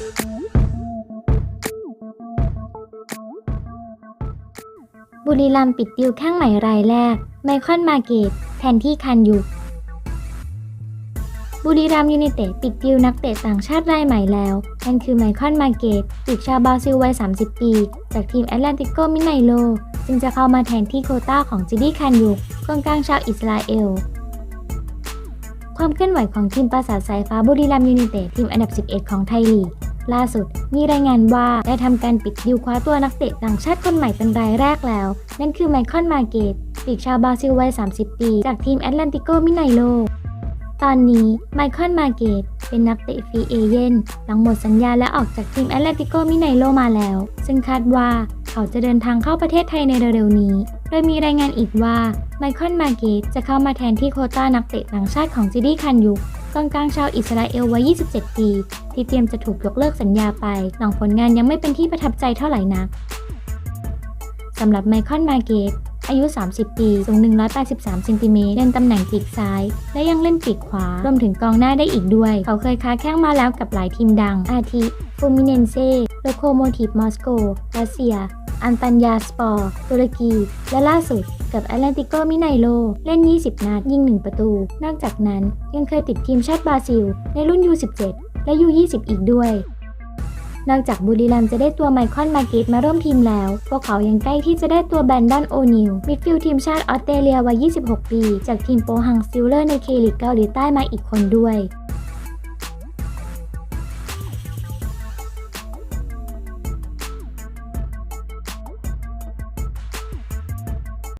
บุรีรัมย์ปิดดิวแข้งใหม่รายแรก ไมคอนมาเกตแทนที่คันยุบุรีรัมย์ยูไนเต็ดปิดดิวนักเตะต่างชาติรายใหม่แล้วนั่นคือไมคอนมาเกตปีกชาวบราซิลวัย 30 ปี จากทีมแอตแลนติโกมิไนโลซึ่งจะเข้ามาแทนที่โคต้าของจิดี้คันยุกกองกลางชาวอิสราเอล ความเคลื่อนไหวของทีมปราสาทสายฟ้าบุรีรัมย์ยูไนเต็ดทีมอันดับ 11 ของไทยลีก ล่าสุดมีรายงานว่าได้ทำการปิดดิวคว้าตัวนักเตะต่างชาติคนใหม่เป็นรายแรกแล้ว นั่นคือไมคอนมาเกตปีกชาวบราซิลวัย 30 ปี จากทีมแอตแลนติโกมิไนโล ตอนนี้ไมคอนมาเกตเป็นนักเตะฟรีเอเย่นหลังหมดสัญญาและออกจากทีมแอตแลนติโกมิไนโลมาแล้ว ซึ่งคาดว่าเขาจะเดินทางเข้าประเทศไทยในเร็วๆนี้ โดยมีรายงานอีกว่าไมคอนมาเกตจะเข้ามาแทนที่โคต้านักเตะต่างชาติของจิดี้คันยุก กองกลางชาวอิสราเอลวัย 27 ปี ที่เตรียมจะถูกยกเลิกสัญญาไป หลังผลงานยังไม่เป็นที่ประทับใจเท่าไหร่นักสำหรับไมคอนมาเกตอายุ 30 ปี สูง 183 เซนติเมตร เล่นตำแหน่งปีกซ้าย และยังเล่นปีกขวา รวมถึงกองหน้าได้อีกด้วย เขาเคยค้าแข้งมาแล้วกับหลายทีมดัง อาทิ ฟูมิเนนเซ่ โลโคโมทีฟมอสโกรัสเซีย อันตันยาสปอร์ตุรกี และล่าสุดกับแอตแลนติโกมิไนโล เล่น 20 นัด ยิง 1 ประตู นอกจากนั้นยังเคยติดทีมชาติบราซิล ในรุ่น U17 และ U20 อีกด้วย นอกจากบุรีรัมจะได้ตัวไมคอนมาเกตมาร่วมทีมแล้ว พวกเขายังใกล้ที่จะได้ตัวแบรนดอนโอนิลมิดฟิลด์ทีมชาติออสเตรเลียวัย 26 ปี จากทีมโปฮังสติลเลอร์ในเคลิกเกาหลีใต้มาอีกคนด้วย